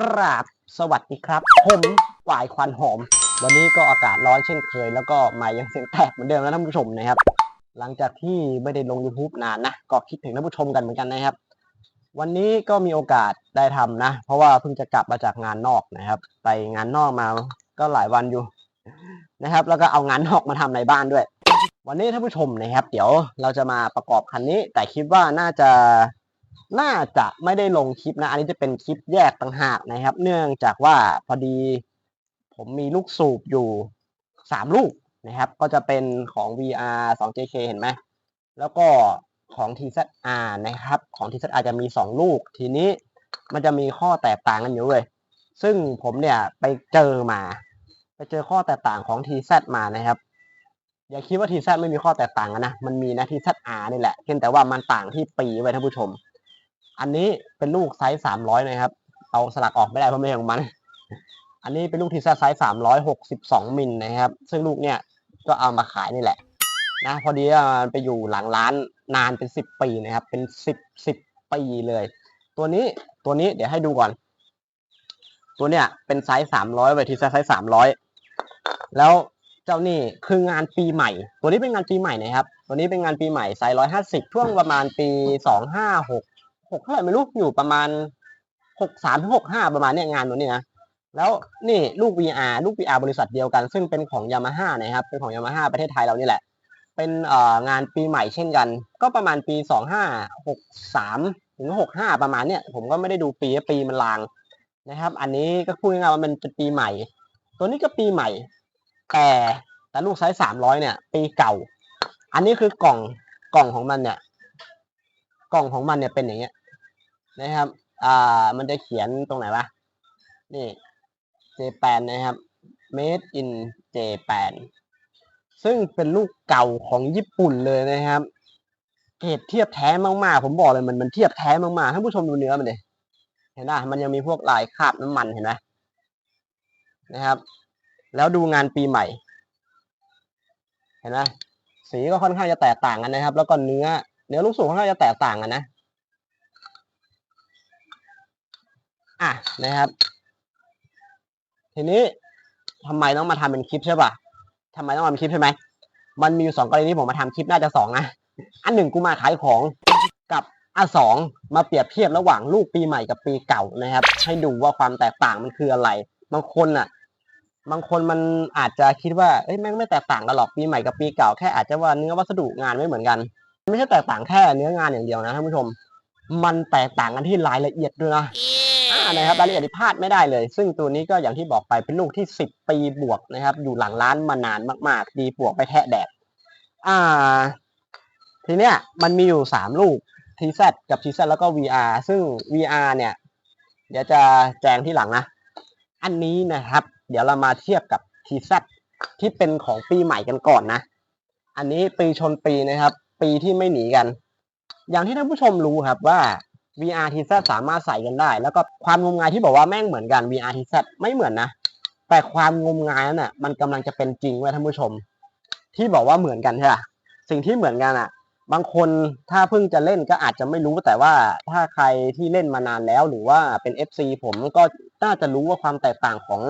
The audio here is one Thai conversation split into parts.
กราบสวัสดีครับ ผมหวายควันหอม วันนี้ก็อากาศร้อนเช่นเคย แล้วก็ไม่ยังเสียงแตกเหมือนเดิมนะท่านผู้ชมนะครับ หลังจากที่ไม่ได้ลง YouTube นานนะ ก็คิดถึงท่านผู้ชมกันเหมือนกันนะครับ วันนี้ก็มีโอกาสได้ทำนะ เพราะว่าเพิ่งจะกลับมาจากงานนอกนะครับ ไปงานนอกมาก็หลายวันอยู่นะครับ แล้วก็เอางานนอกมาทำในบ้านด้วย วันนี้ท่านผู้ชมนะครับ เดี๋ยวเราจะมาประกอบคันนี้ แต่คิดว่าน่าจะ น่าจะไม่ได้ลงคลิปนะ อันนี้จะเป็นคลิปแยกต่างหากนะครับ เนื่องจากว่าพอดี ผมมีลูกสูบอยู่สามลูกนะครับ ก็จะเป็นของ VR 2JK เห็นไหมแล้วก็ของ TZR นะครับ ของ TZR จะมีสองลูก ทีนี้มันจะมีข้อแตกต่างกันอยู่เลย ซึ่งผมเนี่ยไปเจอมา ไปเจอข้อแตกต่างของ TZ มานะครับ อย่าคิดว่า TZ ไม่มีข้อแตกต่างกันนะ มันมีนะ TZR นี่แหละ เพียงแต่ว่ามันต่างที่ปีไว้ท่านผู้ชม อันนี้เป็นลูกไซส์300นะครับ เอาสลักออกไม่ได้เพราะไม่ของมัน อันนี้เป็นลูก TZ ไซส์362มิลนะครับ ซึ่งลูกเนี่ยก็เอามาขายนี่แหละ นะพอดีว่ามันไปอยู่หลังร้านนานเป็น10ปีนะครับ เป็น10 10ปีเลย ตัวนี้ตัวนี้เดี๋ยวให้ดูก่อน ตัวเนี้ยเป็นไซส์300ไว้ที่ไซส์300แล้วเจ้านี่คืองานปีใหม่ ตัวนี้เป็นงานปีใหม่นะครับ ตัวนี้เป็นงานปีใหม่ไซส์150ช่วงประมาณปีสองห้าหก 256 6เท่าไหร่ไม่รู้อยู่ประมาณ63ถึง65ประมาณเนี้ยงานตัวนี้นะแล้วนี่ลูก VR ลูก VR บริษัทเดียวกัน ซึ่งเป็นของ Yamaha นะครับเป็นของ Yamaha ประเทศไทยเรานี่แหละ เป็นเอ่องานปีใหม่เช่นกัน ก็ประมาณปี2563ถึง65ประมาณเนี้ยผมก็ไม่ได้ดูปีปีมันลางนะครับ อันนี้ก็พูดง่ายๆว่ามันเป็นปีใหม่ ตัวนี้ก็ปีใหม่ แต่แต่ลูกไซส์300เนี่ย ปีเก่า อันนี้คือกล่องกล่องของมันเนี่ย กล่องของมันเนี่ยเป็นอย่างเงี้ย นะครับ อ่า มันจะเขียนตรงไหนวะ นี่เจแปนนะครับ made in Japan ซึ่งเป็นลูกเก่าของญี่ปุ่นเลยนะครับเกรดเทียบแท้มากๆ ผมบอกเลยมันมันเทียบแท้มากๆท่านผู้ชมดูเนื้อมันดิเห็นไหมมันยังมีพวกลายคราบน้ำมันเห็นไหมนะครับ แล้วดูงานปีใหม่ เห็นไหมสีก็ค่อนข้างจะแตกต่างกันนะครับ แล้วก็เนื้อ เนื้อลูกสูบค่อนข้างจะแตกต่างกันนะ อะนะครับ ทีนี้ทำไมต้องมาทำเป็นคลิปใช่ป่ะทำไมต้องมาเป็นคลิปใช่ไหม มันมีอยู่สองกรณีที่ผมมาทำคลิปน่าจะสองนะ อันหนึ่งกูมาขายของกับอันสองมาเปรียบเทียบระหว่างลูกปีใหม่กับปีเก่านะครับ ให้ดูว่าความแตกต่างมันคืออะไร บางคนอะ บางคนมันอาจจะคิดว่าเอ้ยแม่งไม่แตกต่างกันหรอกปีใหม่กับปีเก่าแค่อาจจะว่าเนื้อวัสดุงานไม่เหมือนกัน ไม่ใช่แตกต่างแค่เนื้องานอย่างเดียวนะท่านผู้ชม มันแตกต่างกันที่รายละเอียดด้วยนะ นะครับรายละเอียดพลาดไม่ได้เลย ซึ่งตัวนี้ก็อย่างที่บอกไปเป็นลูกที่สิบปีบวกนะครับ อยู่หลังร้านมานานมากๆ ดีบวกไปแทะแดดอ่า ทีเนี้ยมันมีอยู่สามลูก TZ กับ TZ แล้วก็ VR ซึ่ง VR เนี่ย เดี๋ยวจะแจงที่หลังนะ อันนี้นะครับ เดี๋ยวเรามาเทียบกับ TZ ที่เป็นของปีใหม่กันก่อนนะ อันนี้ปีชนปีนะครับ ปีที่ไม่หนีกัน อย่างที่ท่านผู้ชมรู้ครับว่า VR TZ สามารถใส่กันได้ แล้วก็ความงมงายที่บอกว่าแม่งเหมือนกัน VR TZ ไม่เหมือนนะ แต่ความงมงายนั้นน่ะมันกำลังจะเป็นจริงไว้ยท่านผู้ชม ที่บอกว่าเหมือนกันใช่ป่ะสิ่งที่เหมือนกันอะ บางคนถ้าเพิ่งจะเล่นก็อาจจะไม่รู้แต่ว่าถ้าใครที่เล่นมานานแล้ว หรือว่าเป็น FC ผมก็น่าจะรู้ว่าความแตกต่างของ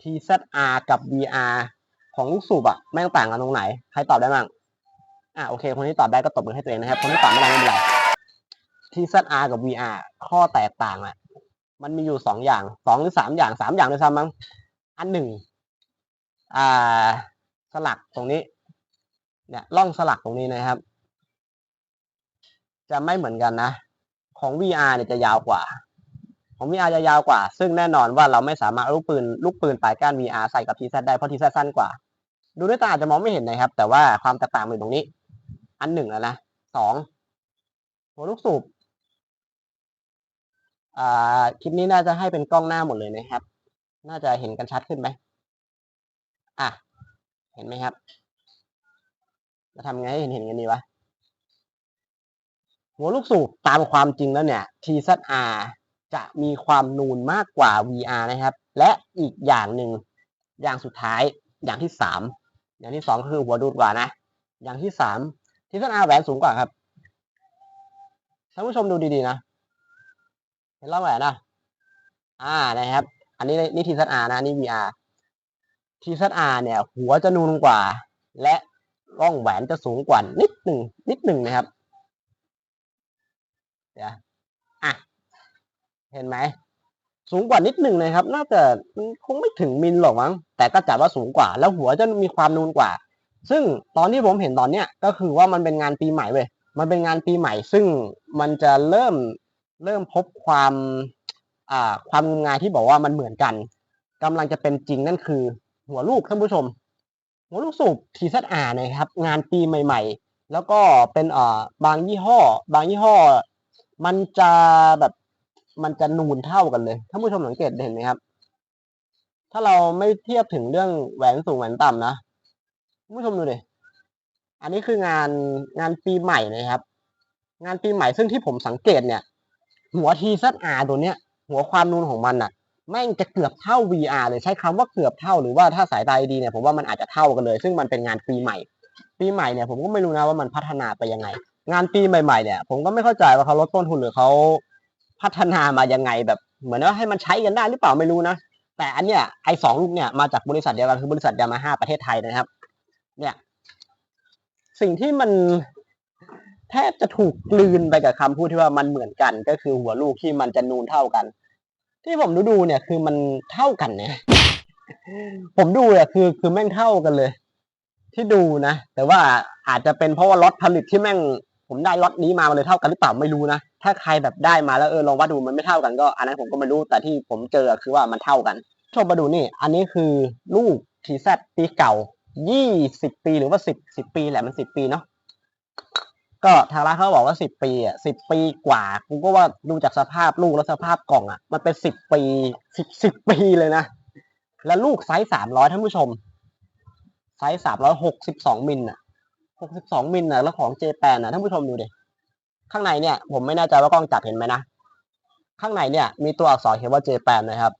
TZR กับ VR ของลูกสูบอะแม่งต่างกันตรงไหน ใครตอบได้บ้างอะโอเค คนที่ตอบได้ก็ตบมือให้ตัวเองนะครับ คนที่ตอบไม่ได้ไม่เป็นไร ที่ ZR กับ VR ข้อแตกต่างอะ มันมีอยู่สองอย่างสองหรือสามอย่างสามอย่างด้วยซ้ำมั้งอันหนึ่งอ่าสลักตรงนี้ เนี่ยร่องสลักตรงนี้นะครับ จะไม่เหมือนกันนะ ของ VR เนี่ยจะยาวกว่า ของ VR จะยาวกว่า ซึ่งแน่นอนว่าเราไม่สามารถลูกปืนลูกปืนปลายก้าน VR ใส่กับ TZ ได้เพราะ TZ สั้นกว่า ดูด้วยตาอาจจะมองไม่เห็นนะครับ แต่ว่าความแตกต่างมันอยู่ตรงนี้ อันหนึ่งแล้วนะสองหัวลูกสูบ อ่าคลิปนี้น่าจะให้เป็นกล้องหน้าหมดเลยนะครับ น่าจะเห็นกันชัดขึ้นไหมอะ เห็นไหมครับ จะทำไงให้เห็นเห็นกันดีวะหัวลูกสูบตามความจริงแล้วเนี่ย TZR จะมีความนูนมากกว่า VR นะครับ และอีกอย่างหนึ่งอย่างสุดท้ายอย่างที่สามอย่างที่สองก็คือหัวดูดกว่านะ อย่างที่สาม TZR แหวนสูงกว่าครับท่านผู้ชมดูดีๆนะ เห็นร่องแหวนอะอ่านะครับ อันนี้นี่ทีซัอานะนี่ VR ทีซัอาเนี่ย หัวจะนูนกว่า และร่องแหวนจะสูงกว่านิดหนึ่งนิดหนึ่งนะครับเดี๋ยวอะเห็นไหมสูงกว่านิดหนึ่งเลยครับ น่าจะมันคงไม่ถึงมิลหรอกมั้งแต่ก็จัดว่าสูงกว่า แล้วหัวจะมีความนูนกว่า ซึ่งตอนที่ผมเห็นตอนเนี้ยก็คือว่ามันเป็นงานปีใหม่เว้ยมันเป็นงานปีใหม่ ซึ่งมันจะเริ่ม เริ่มพบความความงมงายที่บอกว่ามันเหมือนกันกำลังจะเป็นจริงนั่นคือ หัวลูกท่านผู้ชม หัวลูกสูบ TZR นะครับ งานปีใหม่ ๆ แล้วก็เป็นเอ่อบางยี่ห้อ บางยี่ห้อ มันจะแบบมันจะนูนเท่ากันเลยท่านผู้ชมสังเกตเห็นไหมครับ ถ้าเราไม่เทียบถึงเรื่องแหวนสูงแหวนต่ำนะท่านผู้ชมดูดิอันนี้คืองานงานปีใหม่นะครับ งานปีใหม่ซึ่งที่ผมสังเกตเนี่ย หัว TZR ตัวเนี้ย หัวความนูนของมันน่ะแม่งจะเกือบเท่า VR เลยใช้คำว่าเกือบเท่าหรือว่าถ้าสายตาดีเนี่ยผมว่ามันอาจจะเท่ากันเลย ซึ่งมันเป็นงานปีใหม่ปีใหม่เนี่ยผมก็ไม่รู้นะว่ามันพัฒนาไปยังไง งานปีใหม่ๆเนี่ย ผมก็ไม่เข้าใจว่าเขาลดต้นทุนหรือเขาพัฒนามายังไงแบบ เหมือนว่าให้มันใช้กันได้หรือเปล่าไม่รู้นะแต่อันเนี้ยไอสองลูกเนี่ยมาจากบริษัทเดียวกันคือบริษัทยามาฮ่าประเทศไทยนะครับ เนี่ย สิ่งที่มัน แทบจะถูกกลืนไปกับคำพูดที่ว่ามันเหมือนกัน ก็คือหัวลูกที่มันจะนูนเท่ากัน ที่ผมดูดูเนี่ยคือมันเท่ากันเนี่ยผมดูเนี่ยคือ คือแม่งเท่ากันเลย ที่ดูนะแต่ว่าอาจจะเป็นเพราะว่าล็อตผลิตที่แม่ง ผมได้ล็อตนี้มามันเลยเท่ากันหรือเปล่าไม่รู้นะถ้าใครแบบได้มาแล้วเออลองวัดดูมันไม่เท่ากันก็อันนั้นผมก็ไม่รู้แต่ที่ผมเจอคือว่ามันเท่ากันชมมาดูนี่ อันนี้คือลูกทีซปีเก่ายี่สิบปีหรือว่าสิบสิบปีแหละมันสิบปีเนาะ ก็ทางร้านเขาบอกว่าสิบปีอะสิบปีกว่ากูก็ว่าดูจากสภาพลูกแล้วสภาพกล่องอะ มันเป็นสิบปีสิบสิบปีเลยนะ แล้วลูกไซส์สามร้อยท่านผู้ชม ไซส์สามร้อยหกสิบสองมิลอะหกสิบสองมิลอะ แล้วของเจแปนอะท่านผู้ชมดูดิข้างในเนี่ย ผมไม่แน่ใจว่ากล้องจับเห็นไหมนะ ข้างในเนี่ย มีตัวอักษรเขียนว่าเจแปนนะครับ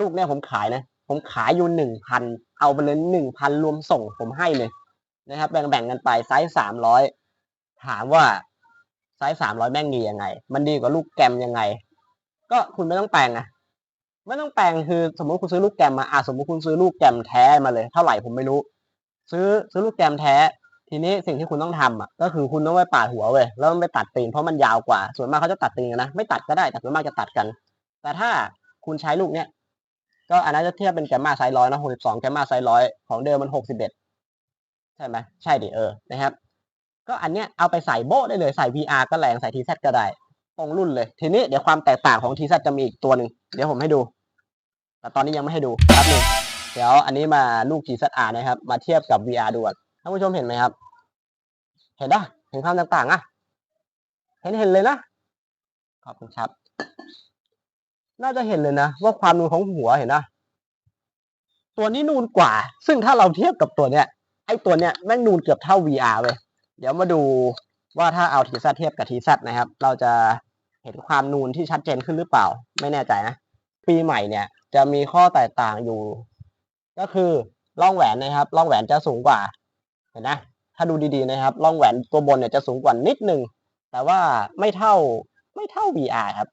ลูกเนี่ยผมขายนะ ผมขายอยู่หนึ่งพันเอาไปเลยหนึ่งพันรวมส่งผมให้เลยนะครับ แบ่งๆกันไปไซส์สามร้อย ถามว่าไซส์สามร้อยแม่งดียังไง มันดีกว่าลูกแกมยังไง ก็คุณไม่ต้องแปลงนะไม่ต้องแปลงคือสมมติคุณซื้อลูกแกมมาอะสมมติคุณซื้อลูกแกมแท้มาเลย เท่าไหร่ผมไม่รู้ ซื้อซื้อลูกแกมแท้ ทีนี้สิ่งที่คุณต้องทำอะ ก็คือคุณต้องไปปาดหัวเว้ยแล้วไปตัดตีนเพราะมันยาวกว่า ส่วนมากเขาจะตัดตีนนะไม่ตัดก็ได้แต่ส่วนมากจะตัดกัน แต่ถ้าคุณใช้ลูกเนี้ยก็อันนั้นจะเทียบเป็นแกมมาไซส์ร้อยนะหกสิบสองแกมมาไซส์ร้อยของเดิมมันหกสิบเอ็ดใช่ไหมใช่ดิเออนะครับ ก็อันเนี้ยเอาไปใส่โบ้ได้เลยใส่ VR ก็แรงใส่ TZ ก็ได้ตรงรุ่นเลย ทีนี้เดี๋ยวความแตกต่างของ TZ จะมีอีกตัวหนึ่งเดี๋ยวผมให้ดู แต่ตอนนี้ยังไม่ให้ดูแป๊บหนึงเดี๋ยวอันนี้มาลูก TZR นะครับ มาเทียบกับ VR ดูก่อนท่านผู้ชมเห็นไหมครับ เห็นปะเห็นความต่างๆอะเห็นเห็นเลยนะขอบคุณครับ น่าจะเห็นเลยนะ ว่าความนูนของหัวเห็นนะตัวนี้นูนกว่า ซึ่งถ้าเราเทียบกับตัวเนี้ยไอ้ตัวเนี้ยแม่งนูนเกือบเท่า VR เลย เดี๋ยวมาดูว่าถ้าเอาทีซัเทียบกับทีซันะครับ เราจะเห็นความนูนที่ชัดเจนขึ้นหรือเปล่า ไม่แน่ใจนะ ปีใหม่เนี่ยจะมีข้อแตกต่างอยู่ ก็คือร่องแหวนนะครับร่องแหวนจะสูงกว่า เห็นนะถ้าดูดีๆนะครับร่องแหวนตัวบนเนี่ยจะสูงกว่านิดนึง แต่ว่าไม่เท่าไม่เท่า VR ครับ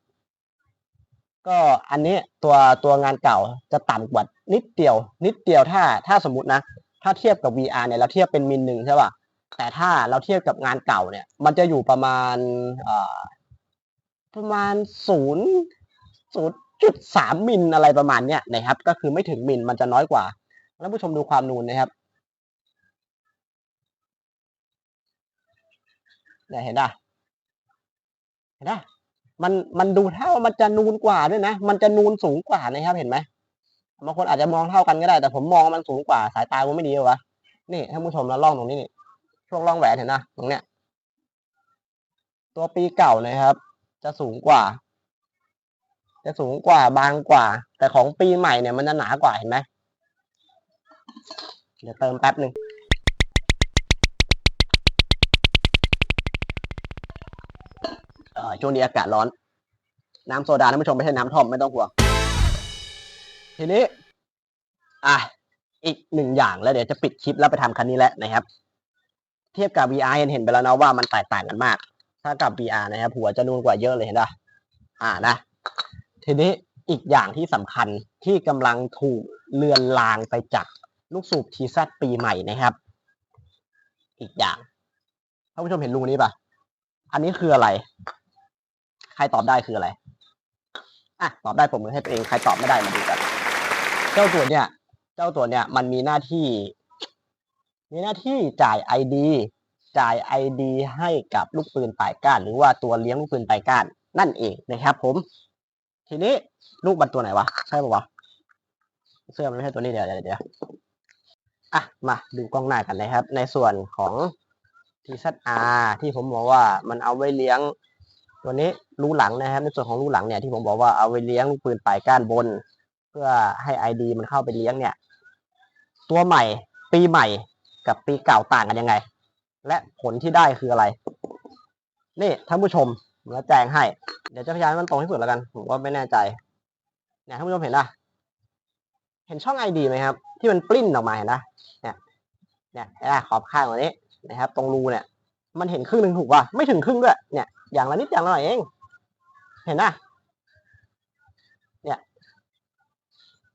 ก็อันนี้ตัวตัวงานเก่าจะต่ำกว่านิดเดียว นิดเดียวถ้าถ้าสมมตินะ ถ้าเทียบกับ VR เนี่ยเราเทียบเป็นมิลหนึ่งใช่ป่ะ แต่ถ้าเราเทียบกับงานเก่าเนี่ย มันจะอยู่ประมาณประมาณศูนย์ศูนย์จุดสามมิลอะไรประมาณเนี้ยนะครับ ก็คือไม่ถึงมิลมันจะน้อยกว่าท่านผู้ชมดูความนูนนะครับเนี่ยเห็นป่ะเห็นป่ะมันมันดูเท่ามันจะนูนกว่าด้วยนะ มันจะนูนสูงกว่านะครับเห็นไหมบางคนอาจจะมองเท่ากันก็ได้ แต่ผมมองมันสูงกว่าสายตากูไม่ดีเหรอวะนี่ท่านผู้ชมแล้วล่องตรงนี้นี่ ช่วงร่องแหวนเห็นนะตรงเนี้ย ตัวปีเก่านะครับ จะสูงกว่า จะสูงกว่าบางกว่า แต่ของปีใหม่เนี่ยมันจะหนากว่าเห็นไหมเดี๋ยวเติมแป๊บหนึ่งช่วงนี้อากาศร้อน น้ำโซดาท่านผู้ชมไม่ใช่น้ำท่อมไม่ต้องห่วงทีนี้ อะ อีกหนึ่งอย่างแล้วเดี๋ยวจะปิดคลิปแล้วไปทำคันนี้แล้วนะครับ เทียบกับ VR เห็นเห็นไปแล้วนะว่ามันแตกต่างกันมาก ถ้ากับ VR นะครับหัวจะนูนกว่าเยอะเลยเห็นปะอ่านะ ทีนี้อีกอย่างที่สำคัญที่กำลังถูกเลือนลางไปจากลูกสูบทีซปีใหม่นะครับ อีกอย่างท่านผู้ชมเห็นรูนี้ปะอันนี้คืออะไร ใครตอบได้คืออะไรอะตอบได้ผมมือให้ตัวเองใครตอบไม่ได้มาดูกัน เจ้าตัวเนี่ย เจ้าตัวเนี่ยมันมีหน้าที่ มีหน้าที่จ่าย ID จ่าย ID ให้กับลูกปืนปลายก้าน หรือว่าตัวเลี้ยงลูกปืนปลายก้าน นั่นเองนะครับผม ทีนี้ลูกมันตัวไหนวะ ใช่ปะวะ เสื้อมันไม่ใช่ตัวนี้เดี๋ยวเดี๋ยวเดี๋ยวอะ มาดูกล้องหน้ากันนะครับ ในส่วนของ TZR ที่ผมบอกว่ามันเอาไว้เลี้ยง ตัวนี้รูหลังนะครับ ในส่วนของรูหลังเนี่ยที่ผมบอกว่าเอาไว้เลี้ยงลูกปืนปลายก้านบน เพื่อให้ ID มันเข้าไปเลี้ยงเนี่ย ตัวใหม่ปีใหม่ กับปีเก่าต่างกันยังไง และผลที่ได้คืออะไร นี่ท่านผู้ชมผมจะแจ้งให้ เดี๋ยวจะพยายามให้มันตรงที่สุดแล้วกัน ผมก็ไม่แน่ใจ เนี่ยท่านผู้ชมเห็นปะเห็นช่อง ID ไหมครับ ที่มันปริ้นออกมาเห็นนะเนี่ย เนี่ยขอบข้างตรงนี้นะครับ ตรงรูเนี่ย มันเห็นครึ่งหนึ่งถูกป่ะ ไม่ถึงครึ่งด้วย เนี่ย อย่างละนิดอย่างละหน่อยเอง เห็นนะเนี่ย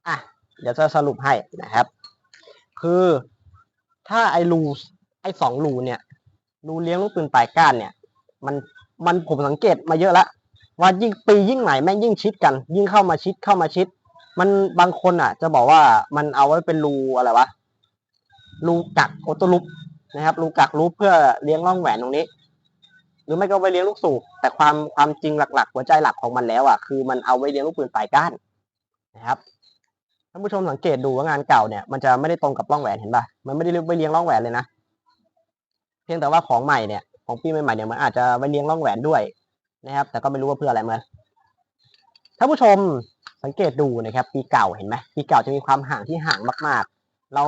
อะ เดี๋ยวจะสรุปให้นะครับ คือ ถ้าไอ้รูไอ้สองรูเนี่ยรูเลี้ยงลูกปืนปลายก้านเนี่ย มันมันผมสังเกตมาเยอะแล้วว่ายิ่งปียิ่งไหนแม่งยิ่งชิดกัน ยิ่งเข้ามาชิดเข้ามาชิด มันบางคนอะ จะบอกว่ามันเอาไว้เป็นรูอะไรวะรูกักโอตลุปนะครับรูกักรูปเพื่อเลี้ยงร่องแหวนตรงนี้ หรือไม่ก็ไว้เลี้ยงลูกสูบแต่ความความจริงหลัก ๆ หัวใจหลักของมันแล้วอะคือมันเอาไว้เลี้ยงลูกปืนปลายก้านนะครับานผู้ชมสังเกตดูว่างานเก่าเนี่ยมันจะไม่ได้ตรงกับร่องแหวนเห็นป่ะมันไม่ได้ไว้เลี้ยงร่องแหวนเลยนะเพียงแต่ว่าของใหม่เนี่ยของปีใหม่ๆเนี่ยมันอาจจะไว้เลี้ยงร่องแหวนด้วยนะครับ แต่ก็ไม่รู้ว่าเพื่ออะไรเหมือนท่านผู้ชมสังเกตดูนะครับ ปีเก่าเห็นไหมปีเก่าจะมีความห่างที่ห่างมาก ๆ เรา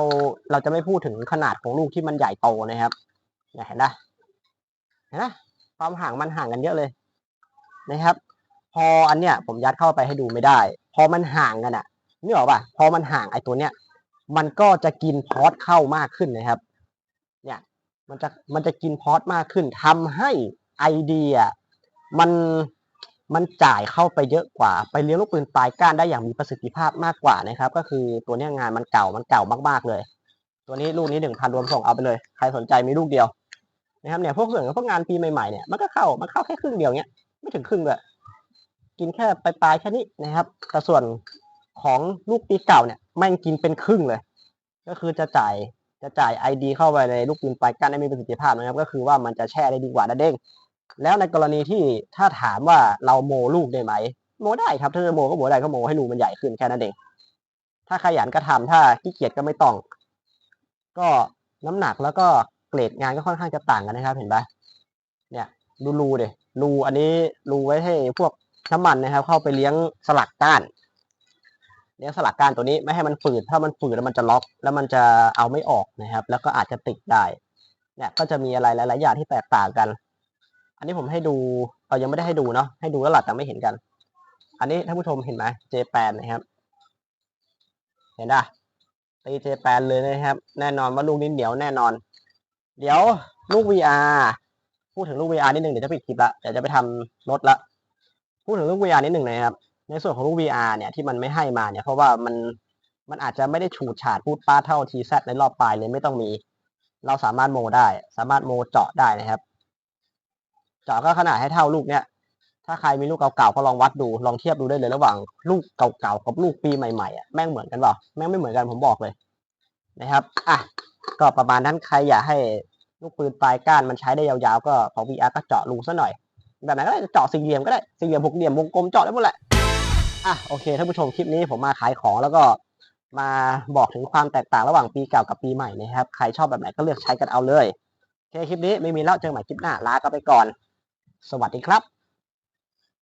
เราจะไม่พูดถึงขนาดของลูกที่มันใหญ่โตนะครับเนี่ยเห็นไหมเห็นไหมความห่างมันห่างกันเยอะเลยนะครับ พออันเนี้ยผมยัดเข้าไปให้ดูไม่ได้ พอมันห่างกันอะ นี่หรอกป่ะพอมันห่างไอ้ตัวเนี้ย มันก็จะกินพอร์ตเข้ามากขึ้นนะครับ เนี่ย มันจะมันจะกินพอร์ตมากขึ้นทำให้ไอเดียมันมันจ่ายเข้าไปเยอะกว่า ไปเลี้ยงลูกปืนปลายก้านได้อย่างมีประสิทธิภาพมากกว่านะครับ ก็คือตัวเนี้ยงานมันเก่ามันเก่ามากๆเลย ตัวนี้ลูกนี้หนึ่งพันรวมส่งเอาไปเลย ใครสนใจมีลูกเดียวนะครับเนี่ยพวกส่วนของพวกงานปีใหม่ๆเนี่ยมันก็เข้ามันเข้าแค่ครึ่งเดียวเนี้ยไม่ถึงครึ่งเลยกินแค่ปลายๆแค่นี้นะครับแต่ส่วน ของลูกปีเก่าเนี่ยแม่งกินเป็นครึ่งเลย ก็คือจะจ่ายจะจ่าย ID เข้าไปในลูกปืนปลายก้านได้มีประสิทธิภาพนะครับ ก็คือว่ามันจะแช่ได้ดีกว่านั่นเองแล้วในกรณีที่ถ้าถามว่าเราโมลูกได้ไหมโมได้ครับถ้าจะโมก็โมได้ก็โมให้รูมันใหญ่ขึ้นแค่นั้นเองถ้าขยันก็ทำถ้าขี้เกียจก็ไม่ต้อง ก็น้ำหนักแล้วก็เกรดงานก็ค่อนข้างจะต่างกันนะครับ เห็นปะเนี่ย ดูรูเดรูอันนี้รูไว้ให้พวกน้ำมันนะครับ เข้าไปเลี้ยงสลักก้าน เลี้ยงสลักกานตัวนี้ไม่ให้มันฝืด ถ้ามันฝืดแล้วมันจะล็อก แล้วมันจะเอาไม่ออกนะครับ แล้วก็อาจจะติดได้ เนี่ยก็จะมีอะไรหลาย ๆ อย่างที่แตกต่างกัน อันนี้ผมให้ดูเรายังไม่ได้ให้ดูเนาะ ให้ดูแล้วหลักแต่ไม่เห็นกัน อันนี้ท่านผู้ชมเห็นไหมเจแปนนะครับ เห็นป่ะตีเจแปนเลยนะครับ แน่นอนว่าลูกนี้เหนียวแน่นอน เดี๋ยวลูก VR พูดถึงลูก VR นิดหนึ่งเดี๋ยวจะปิดคลิปละ เดี๋ยวจะไปทำรถละ พูดถึงลูก VR นิดหนึ่งนะครับ ในส่วนของลูก VR เนี่ยที่มันไม่ให้มาเนี่ยเพราะว่ามันมันอาจจะไม่ได้ฉูดฉาดพูดป้าเท่าทีซในรอบปลายเลยไม่ต้องมี เราสามารถโมได้ สามารถโมเจาะได้นะครับ เจาะก็ขนาดให้เท่าลูกเนี้ยถ้าใครมีลูกเก่าๆก็ลองวัดดูลองเทียบดูได้เลยระหว่าง ลูกเก่าๆกับลูกปีใหม่ๆอะแม่งเหมือนกันเปล่าแม่งไม่เหมือนกันผมบอกเลยนะครับอะก็ประมาณนั้นใครอยากให้ลูกปืนปลายก้านมันใช้ได้ยาวๆ ก็ของ VR ก็เจาะรูซะหน่อย แบบไหนก็ได้เจาะสี่เหลี่ยมก็ได้สี่เหลี่ยมหกเหลี่ยมวงกลมเจาะได้หมดแหละ อะโอเคท่านผู้ชมคลิปนี้ผมมาขายของแล้วก็มาบอกถึงความแตกต่างระหว่างปีเก่ากับปีใหม่นะครับ ใครชอบแบบไหนก็เลือกใช้กันเอาเลยโอเคคลิปนี้ไม่มีแล้วเจอใหม่คลิปหน้าลากไปก่อน สวัสดีครับ